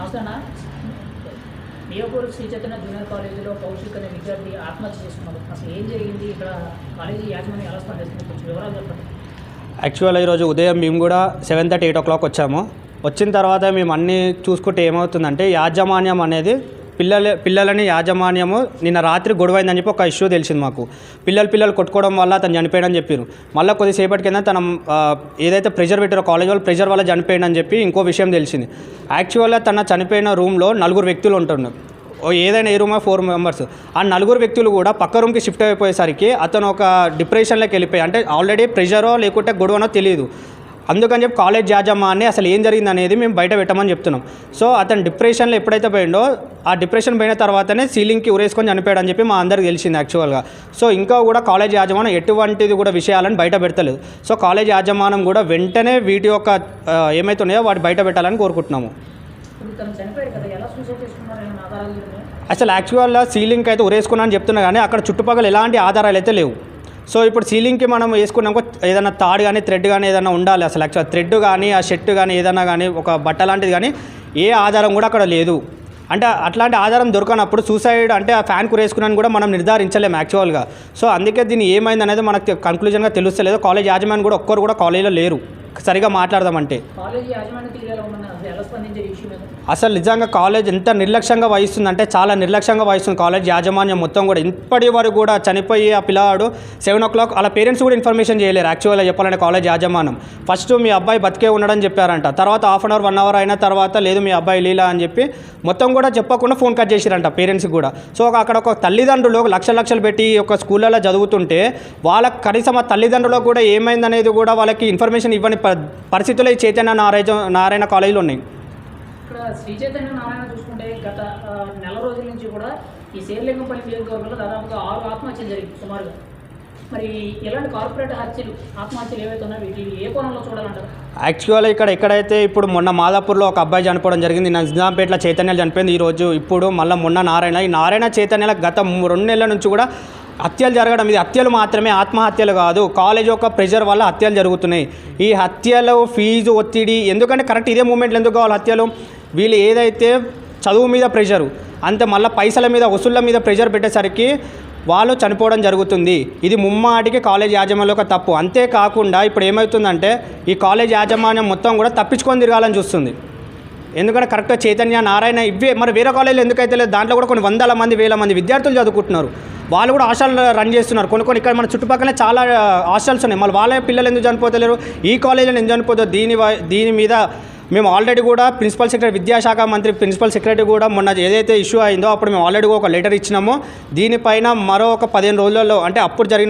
నమస్తే మియాపూర్ శ్రీ చైతన్య జూనియర్ కాలేజీలో కౌశిక్ అనే విద్యార్థి ఆత్మహత్య చేసుకున్నారు అసలు ఏం జరిగింది? ఇక్కడ కాలేజీ యాజమాన్యం ఎలా స్పందిస్తుంది? కొంచెం వివరాలు చెప్పండి. యాక్చువల్ ఈరోజు ఉదయం మేము కూడా seven thirty eight o'clock వచ్చాము. వచ్చిన తర్వాత మేము అన్నీ చూసుకుంటే ఏమవుతుందంటే యాజమాన్యం అనేది పిల్లల పిల్లలని యాజమాన్యము నిన్న రాత్రి గొడవైందని చెప్పి ఒక ఇష్యూ తెలిసింది మాకు. పిల్లలు పిల్లలు కొట్టుకోవడం వల్ల తను చనిపోయాడని చెప్పారు మళ్ళీ కొద్దిసేపటి కింద తన ఏదైతే ప్రెజర్ పెట్టారో కాలేజ్ వాళ్ళు ప్రెషర్ వల్ల చనిపోయాడని చెప్పి ఇంకో విషయం తెలిసింది. యాక్చువల్గా తన చనిపోయిన రూమ్లో నలుగురు వ్యక్తులు ఉంటున్నారు ఓ ఏదైనా ఏ రూమ్ ఫోర్ మెంబర్స్ ఆ నలుగురు వ్యక్తులు కూడా పక్క రూమ్కి షిఫ్ట్ అయిపోయేసరికి అతను ఒక డిప్రెషన్లోకి వెళ్ళిపోయి అంటే ఆల్రెడీ ప్రెషరో లేకుంటే గొడవనో తెలియదు అందుకని చెప్పి కాలేజ్ యాజమాన్యం అసలు ఏం జరిగింది అనేది మేము బయట పెట్టమని చెప్తున్నాం. సో అతను డిప్రెషన్లో ఎప్పుడైతే పోయిండో ఆ డిప్రెషన్ పోయిన తర్వాతనే సీలింగ్కి ఉరేసుకొని చనిపోయాడు అని చెప్పి మా అందరికి తెలిసింది యాక్చువల్గా సో ఇంకా కూడా కాలేజ్ యాజమాన్యం ఎటువంటిది కూడా విషయాలను బయట పెడతలేదు సో కాలేజ్ యాజమాన్యం కూడా వెంటనే వీటి యొక్క ఆ, ఏమైతున్నాయో వాటి బయట పెట్టాలని కోరుకుంటున్నాము. ఉన్నాయా? అసలు యాక్చువల్గా సీలింగ్ అయితే ఉరేసుకున్నా అని చెప్తున్నా కానీ అక్కడ చుట్టుపక్కల ఎలాంటి ఆధారాలు అయితే లేవు. సో ఇప్పుడు సీలింగ్కి మనం వేసుకున్నాక ఏదైనా తాడు కానీ థ్రెడ్ కానీ ఏదైనా ఉండాలి అసలు యాక్చువల్ థ్రెడ్ కానీ ఆ షర్ట్ కానీ ఏదైనా కానీ ఒక బట్ట లాంటిది కానీ ఏ ఆధారం కూడా అక్కడ లేదు. అంటే అట్లాంటి ఆధారం దొరకనప్పుడు సూసైడ్ అంటే ఆ ఫ్యాన్ కురేసుకున్నాను కూడా మనం నిర్ధారించలేము యాక్చువల్గా సో అందుకే దీన్ని ఏమైంది అనేది మనకు కన్క్లూజన్గా తెలుస్తలేదు. కాలేజ్ యాజమాన్యం కూడా ఒక్కరు కూడా కాలేజీలో లేరు. సరిగా మాట్లాడదామంటే. అసలు నిజంగా కాలేజ్ ఎంత నిర్లక్ష్యంగా వహిస్తుందంటే చాలా నిర్లక్ష్యంగా వహిస్తుంది కాలేజ్ యాజమాన్యం మొత్తం కూడా. ఇప్పటి వరకు కూడా చనిపోయి ఆ పిల్లవాడు సెవెన్ ఓ క్లాక్ వాళ్ళ పేరెంట్స్ కూడా ఇన్ఫర్మేషన్ చేయలేరు. యాక్చువల్గా చెప్పాలంటే కాలేజ్ యాజమాన్యం. ఫస్ట్ మీ అబ్బాయి బతికే ఉన్నాడని చెప్పారంట. తర్వాత half an hour one hour అయిన తర్వాత లేదు మీ అబ్బాయి లీలా అని చెప్పి మొత్తం కూడా చెప్పకుండా ఫోన్ కట్ చేసిరంట పేరెంట్స్కి కూడా. సో అక్కడ ఒక తల్లిదండ్రులు లక్షల లక్షలు పెట్టి ఒక స్కూళ్ళలో చదువుతుంటే వాళ్ళకి కనీసం ఆ తల్లిదండ్రులకు కూడా ఏమైందనేది కూడా వాళ్ళకి ఇన్ఫర్మేషన్ ఇవ్వని ప- పరిస్థితులు ఈ చైతన్య నారాయణ నారాయణ కాలేజీలో ఉన్నాయి. ఇక్కడ శ్రీ చైతన్య నారాయణ చూసుకుంటే గత నెల రోజుల నుంచి కూడా ఈ శేర్లింగంపల్లి నియోజకవర్గంలో దాదాపుగా ఆరు ఆత్మహత్యలు జరిగింది సుమారుగా. మరి ఇలాంటి కార్పొరేట్ హత్యలు ఆత్మహత్యలు ఏవైతే ఉన్నాయో వీటిని ఏ కోణంలో చూడాలంటారు? యాక్చువల్ ఇక్కడ ఎక్కడైతే ఇప్పుడు మొన్న మాదాపూర్లో ఒక అబ్బాయి చనిపోవడం జరిగింది నిజాంపేటలో చైతన్యాలు చనిపోయింది ఈరోజు ఇప్పుడు మళ్ళీ మొన్న నారాయణ. ఈ నారాయణ చైతన్యాల గత రెండు నెలల నుంచి కూడా హత్యలు జరగడం ఇది హత్యలు మాత్రమే ఆత్మహత్యలు కాదు. కాలేజ్ యొక్క ప్రెషర్ వల్ల హత్యలు జరుగుతున్నాయి. ఈ హత్యలు ఫీజు ఒత్తిడి ఎందుకంటే కరెక్ట్ ఇదే మూమెంట్లు ఎందుకు కావాలి హత్యలు? వీళ్ళు ఏదైతే చదువు మీద ప్రెషరు అంతే మళ్ళీ పైసల మీద వసూళ్ళ మీద ప్రెషర్ పెట్టేసరికి వాళ్ళు చనిపోవడం జరుగుతుంది. ఇది ముమ్మాటికి కాలేజ్ యాజమాన్యం ఒక తప్పు. అంతేకాకుండా ఇప్పుడు ఏమవుతుందంటే ఈ కాలేజ్ యాజమాన్యం మొత్తం కూడా తప్పించుకొని తిరగాలని చూస్తుంది. ఎందుకంటే కరెక్ట్గా చైతన్య నారాయణ ఇవే మరి వేరే కాలేజీలో ఎందుకైతే లేదు? దాంట్లో కూడా కొన్ని వందల మంది వేల మంది విద్యార్థులు చదువుకుంటున్నారు. వాళ్ళు కూడా హాస్టల్ రన్ చేస్తున్నారు. కొన్ని కొన్ని ఇక్కడ మన చుట్టుపక్కల చాలా హాస్టల్స్ ఉన్నాయి. మళ్ళీ వాళ్ళ పిల్లలు ఎందుకు చనిపోతలేరు? ఈ కాలేజీలో ఎందుకు చనిపోతారు? దీని దీని మీద మేము ఆల్రెడీ కూడా ప్రిన్సిపల్ సెక్రటరీ విద్యాశాఖ మంత్రి ప్రిన్సిపల్ సెక్రటరీ కూడా మొన్న ఏదైతే ఇష్యూ అయిందో అప్పుడు మేము ఆల్రెడీ ఒక లెటర్ ఇచ్చినామో. దీనిపైన మరో ఒక పదిహేను రోజులలో అంటే అప్పుడు జరిగిన